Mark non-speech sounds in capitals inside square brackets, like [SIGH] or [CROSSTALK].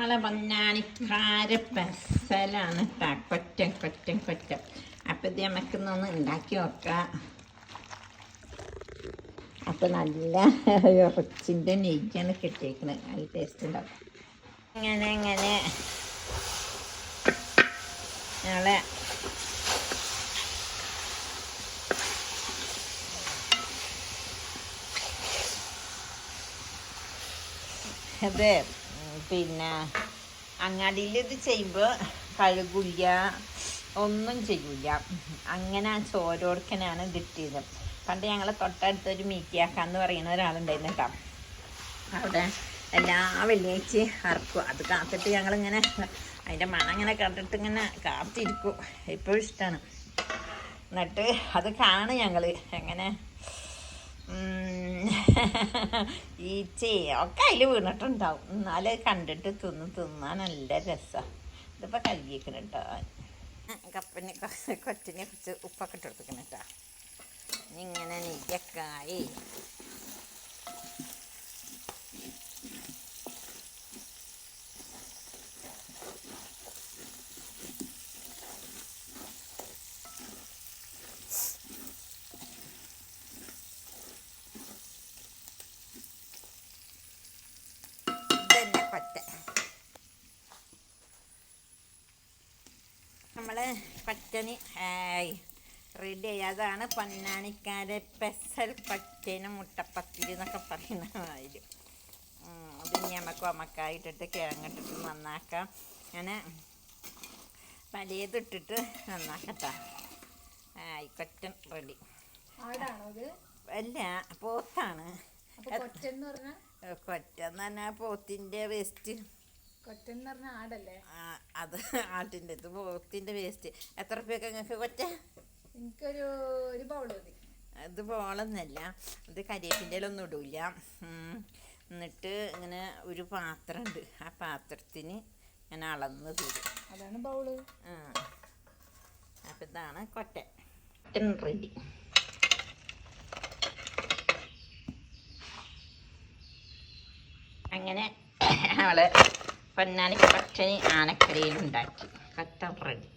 നമ്മളെ പൊന്നാനിക്കാര പെസലാണ് ട്ടാ. കൊറ്റം കൊറ്റം കൊറ്റം. അപ്പം ഇത് നമുക്കൊന്ന് ഉണ്ടാക്കി നോക്കാം. അപ്പം നല്ല ഇറച്ചിന്റെ നെയ്യാണ് കിട്ടിയേക്കുന്നത് നല്ല ടേസ്റ്റ് ഉണ്ടാവും. അങ്ങനെ അങ്ങനെ ഞങ്ങളെ അതെ. പിന്നെ അങ്ങാടിയിൽ ഇത് ചെയ്യുമ്പോൾ കഴുകില്ല ഒന്നും ചെയ്യില്ല. അങ്ങനെ ആ ചോരോടുക്കനാണ് കിട്ടിയത് പണ്ട് ഞങ്ങളെ തൊട്ടടുത്തൊരു മീറ്റിയാക്കാന്ന് പറയുന്ന ഒരാളുണ്ടായിരുന്നു കേട്ടോ. അവിടെ എല്ലാ വെള്ളിയാഴ്ച അറക്കും. അത് കാത്തിട്ട് ഞങ്ങളിങ്ങനെ അതിന്റെ മണം ഇങ്ങനെ കണ്ടിട്ട് ഇങ്ങനെ കാത്തിരിക്കും. എപ്പോഴും ഇഷ്ടമാണ്. എന്നിട്ട് അത് കാണും ഞങ്ങൾ എങ്ങനെ [LAUGHS] ഉം, ഈച്ച ഒക്കെ അതിൽ വീണിട്ടുണ്ടാവും. എന്നാലും കണ്ടിട്ട് തിന്ന് തിന്നാൻ നല്ല രസമാണ് ഇതിപ്പോൾ കഴുകിയേക്കണം കേട്ടോ കപ്പനെ കൊച്ചിനെ കുറിച്ച് ഉപ്പൊക്കെ ഇട്ട് കൊടുക്കണം കേട്ടോ ഇങ്ങനെ നെയ്യക്കായി ഇതന്നെ കൊറ്റ നമ്മൾ പച്ചനി ഹായ് റെഡി ആയി. അതാണ് പൊന്നാനിക്കാരെ പെസൽ പച്ചന് മുട്ടപ്പത്തിരി എന്നൊക്കെ പറയുന്ന മാതിരി. അത് ഇനി നമുക്ക് ഒമക്കായിട്ടിട്ട് കിഴങ്ങിട്ടിട്ട് നന്നാക്കാം. അങ്ങനെ വലിയതിട്ടിട്ട് നന്നാക്കട്ടാ. Hi പറ്റൻ ready. അല്ല പോത്താണ്. കൊറ്റെന്ന് പറഞ്ഞാൽ പോത്തിന്റെ വേസ്റ്റ് കൊറ്റൻ എന്ന് പറഞ്ഞ ആടല്ലേ? അത് ആട്ടിന്റെ ഇത് പോത്തിന്റെ വേസ്റ്റ് എത്ര റുപ്യൊക്കെ നിങ്ങൾക്ക് കൊറ്റ? എനിക്കൊരു ഒരു ബൗൾ മതി. ഇത് ബോളൊന്നല്ല ഇത് കരിയേപ്പിന്റെ ഒന്നും ഇടൂല എന്നിട്ട് ഇങ്ങനെ ഒരു പാത്രമുണ്ട് ആ പാത്രത്തിന് ഇങ്ങനെ അളന്ന് തരും അതാണ് ബൗൾ ആ അപ്പം ഇതാണ് കൊറ്റ. റെഡി അങ്ങനെ അവൾ പൊന്നാനി പച്ചനി ആനക്കരയിൽ ഉണ്ടാക്കി കത്തം റെഡി